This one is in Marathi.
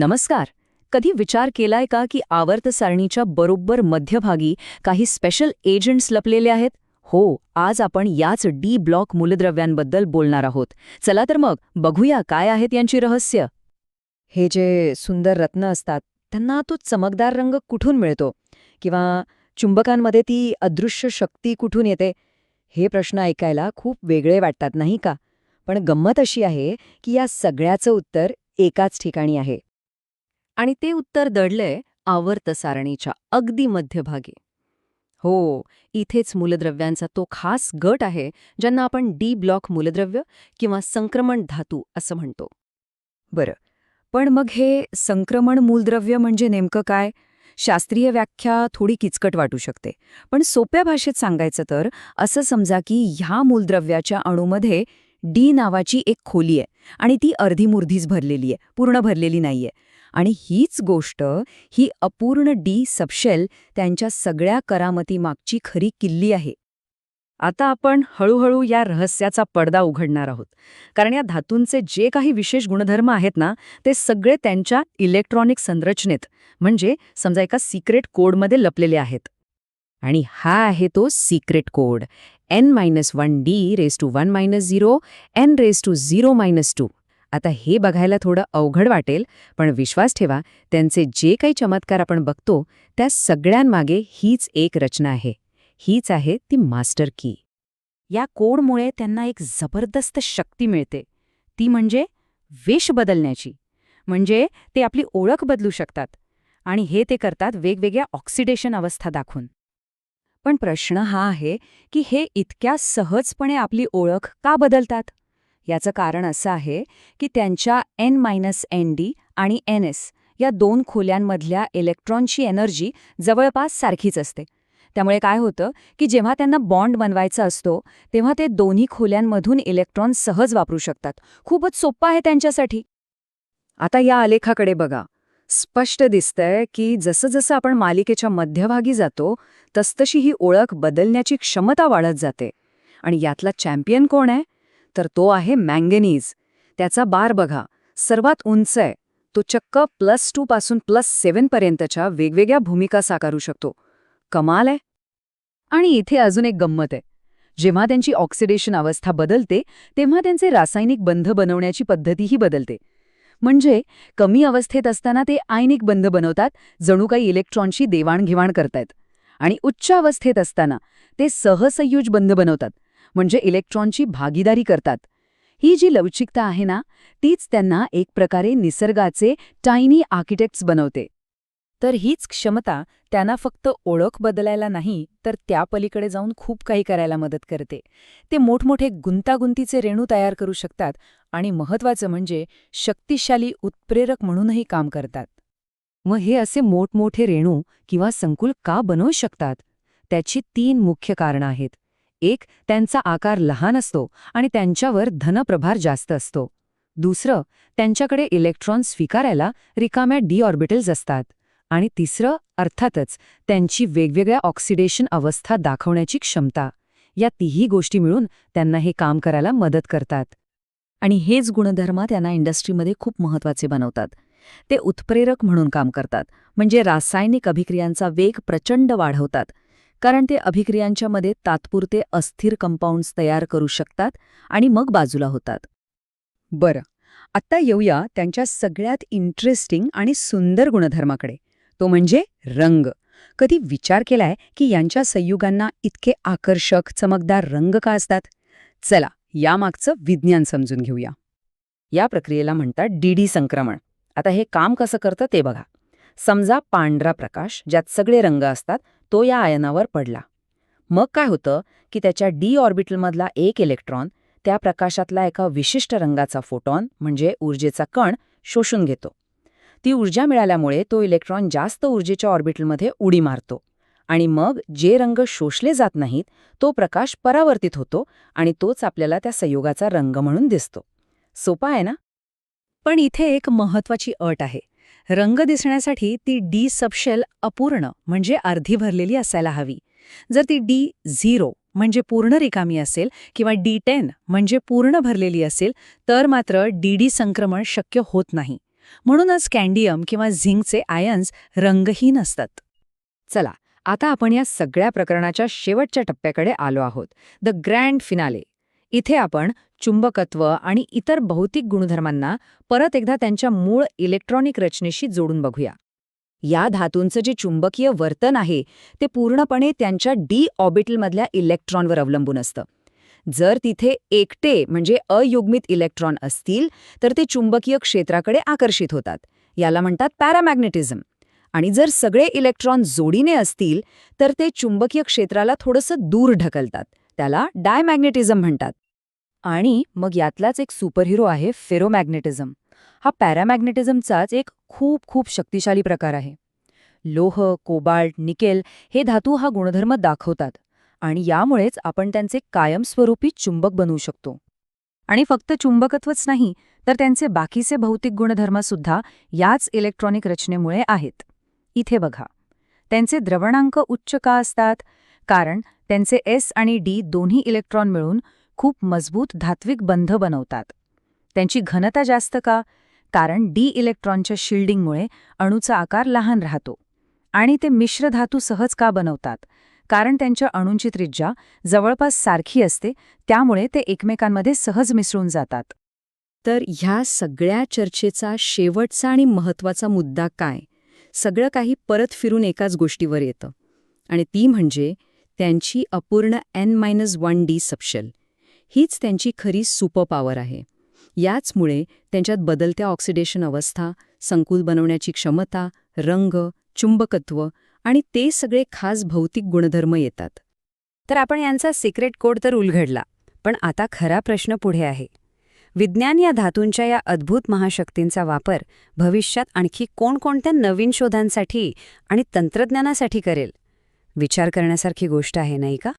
नमस्कार. कधी विचार केलाय का की आवर्त सारणीच्या बरोबर मध्यभागी काही स्पेशल एजंट्स लपलेले आहेत? हो आज आपण याच डी ब्लॉक मूलद्रव्यांबद्दल बोलणार आहोत. चला तर मग बघूया काय आहेत यांची रहस्य. हे जे सुंदर रत्न असतात त्यांना तो चमकदार रंग कुठून मिळतो? किंवा चुंबकांमध्ये ती अदृश्य शक्ती कुठून येते? हे प्रश्न ऐकायला खूप वेगळे वाटतात नाही का? पण गंमत अशी आहे की या सगळ्याचं उत्तर एकाच ठिकाणी आहे. आणि ते उत्तर दडलंय आवर्त सारणीच्या अगदी मध्यभागी. हो इथेच मूलद्रव्यांचा तो खास गट आहे ज्यांना आपण डी ब्लॉक मूलद्रव्य किंवा संक्रमण धातू असं म्हणतो. बरं पण मग हे संक्रमण मूलद्रव्य म्हणजे नेमकं काय? शास्त्रीय व्याख्या थोडी किचकट वाटू शकते पण सोप्या भाषेत सांगायचं तर असं समजा की ह्या मूलद्रव्याच्या अणूमध्ये डी नावाची एक खोली आहे आणि ती अर्धीमुर्धीच भरलेली आहे पूर्ण भरलेली नाहीये. आणि हीच गोष्ट ही अपूर्ण डी सपशेल त्यांच्या सगळ्या करामतीमागची खरी किल्ली आहे. आता आपण हळूहळू या रहस्याचा पडदा उघडणार आहोत. कारण या धातूंचे जे काही विशेष गुणधर्म आहेत ना ते सगळे त्यांच्या इलेक्ट्रॉनिक संरचनेत म्हणजे समजा एका सिक्रेट कोडमध्ये लपलेले आहेत. आणि हा आहे तो secret code. N minus one D raise two one minus zero N raise two zero minus two. आता हे बघायला थोडं अवघड वाटेल पण विश्वास ठेवा त्यांचे जे काही चमत्कार आपण बघतो त्या सगळ्यांमागे हीच एक रचना आहे. हीच आहे ती मास्टर की. या कोडमुळे त्यांना एक जबरदस्त शक्ती मिळते. ती म्हणजे वेश बदलण्याची. म्हणजे ते आपली ओळख बदलू शकतात. आणि हे ते करतात वेगवेगळ्या ऑक्सिडेशन अवस्था दाखवून. पण प्रश्न हा आहे की हे इतक्या सहजपणे आपली ओळख का बदलतात? याचं कारण असं आहे की त्यांच्या एन मायनस एन डी आणि एन एस या दोन खोल्यांमधल्या इलेक्ट्रॉनची एनर्जी जवळपास सारखीच असते. त्यामुळे काय होतं की जेव्हा त्यांना बॉन्ड बनवायचा असतो तेव्हा ते दोन्ही खोल्यांमधून इलेक्ट्रॉन सहज वापरू शकतात. खूपच सोप्पं आहे त्यांच्यासाठी. आता या आलेखाकडे बघा. स्पष्ट दिसतंय की जसं जसं आपण मालिकेच्या मध्यभागी जातो तसतशी ही ओळख बदलण्याची क्षमता वाढत जाते. आणि यातला चॅम्पियन कोण आहे? तर तो आहे मँगनीज. त्याचा बार बघा. सर्वात उंच आहे. तो चक्क प्लस टू पासून प्लस सेवन पर्यंतच्या वेगवेगळ्या भूमिका साकारू शकतो. कमाल आहे. आणि इथे अजून एक गंमत आहे. जेव्हा त्यांची ऑक्सिडेशन अवस्था बदलते तेव्हा त्यांचे रासायनिक बंध बनवण्याची पद्धतीही बदलते. म्हणजे कमी अवस्थेत असताना ते आयनिक बंध बनवतात जणू काही इलेक्ट्रॉनची देवाणघेवाण करतायत. आणि उच्च अवस्थेत असताना ते सहसंयुज बंध बनवतात. म्हणजे इलेक्ट्रॉनची भागीदारी करतात. ही जी लवचिकता आहे ना तीच त्यांना एक प्रकारे निसर्गाचे टायनी आर्किटेक्ट्स बनवते. तर हीच क्षमता त्यांना फक्त ओळख बदलायला नाही तर त्या पलीकडे जाऊन खूप काही करायला मदत करते. ते मोठमोठे गुंतागुंतीचे रेणू तयार करू शकतात आणि महत्वाचं म्हणजे शक्तिशाली उत्प्रेरक म्हणूनही काम करतात. मग हे असे मोठमोठे रेणू किंवा संकुल का बनवू शकतात? त्याची तीन मुख्य कारणं आहेत. एक त्यांचा आकार लहान असतो आणि त्यांच्यावर धनप्रभार जास्त असतो. दुसरं त्यांच्याकडे इलेक्ट्रॉन स्वीकारायला रिकाम्या डी ऑर्बिटल्स असतात. आणि तिसरं अर्थातच त्यांची वेगवेगळ्या ऑक्सिडेशन अवस्था दाखवण्याची क्षमता. या तिही गोष्टी मिळून त्यांना हे काम करायला मदत करतात. आणि हेच गुणधर्म त्यांना इंडस्ट्रीमध्ये खूप महत्त्वाचे बनवतात. ते उत्प्रेरक म्हणून काम करतात. म्हणजे रासायनिक अभिक्रियांचा वेग प्रचंड वाढवतात. कारण ते अभिक्रियांच्या मध्ये तात्पुरते अस्थिर कंपाऊंड्स तयार करू शकतात आणि मग बाजूला होतात. बरं आत्ता येऊया त्यांच्या सगळ्यात इंटरेस्टिंग आणि सुंदर गुणधर्माकडे. तो म्हणजे रंग. कधी विचार केलाय की यांच्या संयुगांना इतके आकर्षक चमकदार रंग का असतात? चला यामागचं विज्ञान समजून घेऊया. या प्रक्रियेला म्हणतात डीडी संक्रमण. आता हे काम कसं करतं ते बघा. समजा पांढरा प्रकाश ज्यात सगळे रंग असतात तो या आयनावर पडला. मग काय होतं की त्याच्या डी ऑर्बिटलमधला एक इलेक्ट्रॉन त्या प्रकाशातला एका विशिष्ट रंगाचा फोटॉन म्हणजे ऊर्जेचा कण शोषून घेतो. ती ऊर्जा मिळाल्यामुळे तो इलेक्ट्रॉन जास्त ऊर्जेच्या ऑर्बिटलमध्ये उडी मारतो आणि मग जे रंग शोषले जात नाहीत तो प्रकाश परावर्तित होतो आणि तोच आपल्याला त्या संयोगाचा रंग म्हणून दिसतो. सोपा आहे ना? पण इथे एक महत्वाची अट आहे. रंग दिसण्यासाठी ती डी सबशेल अपूर्ण म्हणजे अर्धी भरलेली असायला हवी. जर ती डी झिरो म्हणजे पूर्ण रिकामी असेल किंवा डी टेन म्हणजे पूर्ण भरलेली असेल तर मात्र डी डी संक्रमण शक्य होत नाही. म्हणूनच कॅन्डियम किंवा झिंकचे आयन्स रंगहीन असतात. चला आता आपण या सगळ्या प्रकरणाच्या शेवटच्या टप्प्याकडे आलो आहोत. The grand finale. इथे आपण चुंबकत्व आणि इतर भौतिक गुणधर्मांना परत एकदा त्यांच्या मूळ इलेक्ट्रॉनिक रचनेशी जोडून बघूया. या धातूंचं जे चुंबकीय वर्तन आहे ते पूर्णपणे त्यांच्या डी ऑर्बिटलमधल्या इलेक्ट्रॉनवर अवलंबून असतं. जर तिथे एकटे म्हणजे अयुग्मित इलेक्ट्रॉन असतील तर ते चुंबकीय क्षेत्राकडे आकर्षित होतात. याला म्हणतात पॅरामॅग्नेटिझम आणि जर सगळे इलेक्ट्रॉन जोडीने असतील तर ते चुंबकीय क्षेत्राला थोडंसं दूर ढकलतात. त्याला डायमॅग्नेटिझम म्हणतात. आणि मग यातलाच एक सुपरहिरो आहे फेरोमॅग्नेटिझम. हा पॅरामॅग्नेटिझमचाच एक खूप खूप शक्तिशाली प्रकार आहे. लोह कोबाल्ट निकेल हे धातू हा गुणधर्म दाखवतात आणि यामुळेच आपण त्यांचे कायमस्वरूपी चुंबक बनवू शकतो. आणि फक्त चुंबकत्वच नाही तर त्यांचे बाकीचे भौतिक गुणधर्मसुद्धा याच इलेक्ट्रॉनिक रचनेमुळे आहेत. इथे बघा. त्यांचे द्रवणांक उच्च का असतात? कारण त्यांचे एस आणि डी दोन्ही इलेक्ट्रॉन मिळून खूप मजबूत धात्विक बंध बनवतात. त्यांची घनता जास्त का? कारण डी इलेक्ट्रॉनच्या शिल्डिंगमुळे अणूचा आकार लहान राहतो. आणि ते मिश्र धातू सहज का बनवतात? कारण त्यांच्या अणूंची त्रिज्या जवळपास सारखी असते त्यामुळे ते एकमेकांमध्ये सहज मिसळून जातात. तर ह्या सगळ्या चर्चेचा शेवटचा आणि महत्त्वाचा मुद्दा काय? सगळं काही परत फिरून एकाच गोष्टीवर येतं. आणि ती म्हणजे त्यांची अपूर्ण एन मायनस वन डी सपशल. हीच त्यांची खरी सुपर पॉवर आहे. याचमुळे त्यांच्यात बदलत्या ऑक्सिडेशन अवस्था संकुल बनवण्याची क्षमता रंग चुंबकत्व आणि ते सगळे खास भौतिक गुणधर्म येतात. तर आपण यांचा सिक्रेट कोड तर उलघडला पण आता खरा प्रश्न पुढे आहे. विज्ञान या धातूंच्या या अद्भुत महाशक्तींचा वापर भविष्यात आणखी कोणकोणत्या नवीन शोधांसाठी आणि तंत्रज्ञानासाठी करेल? विचार करण्यासारखी गोष्ट आहे नाही का?